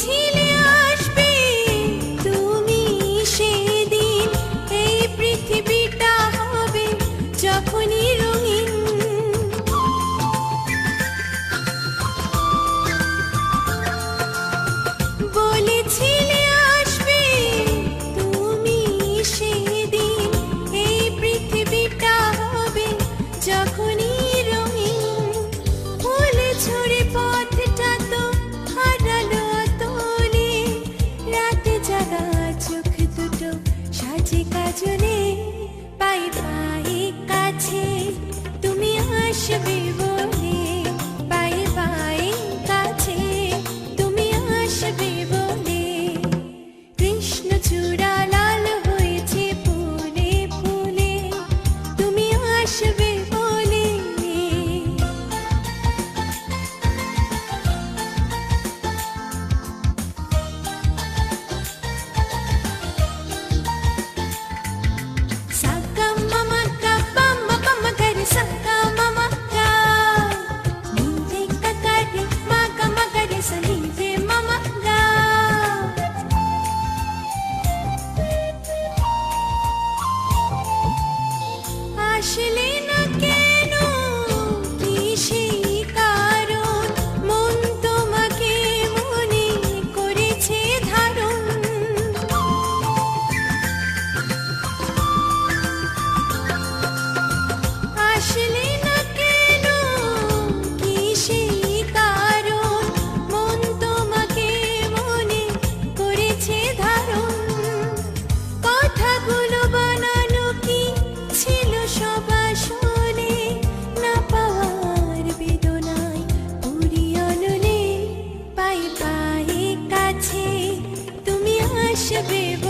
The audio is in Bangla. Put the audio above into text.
ছিল যে কাজলে পাই পাই কাছে। তুমি আসবে বলে আসলেন should be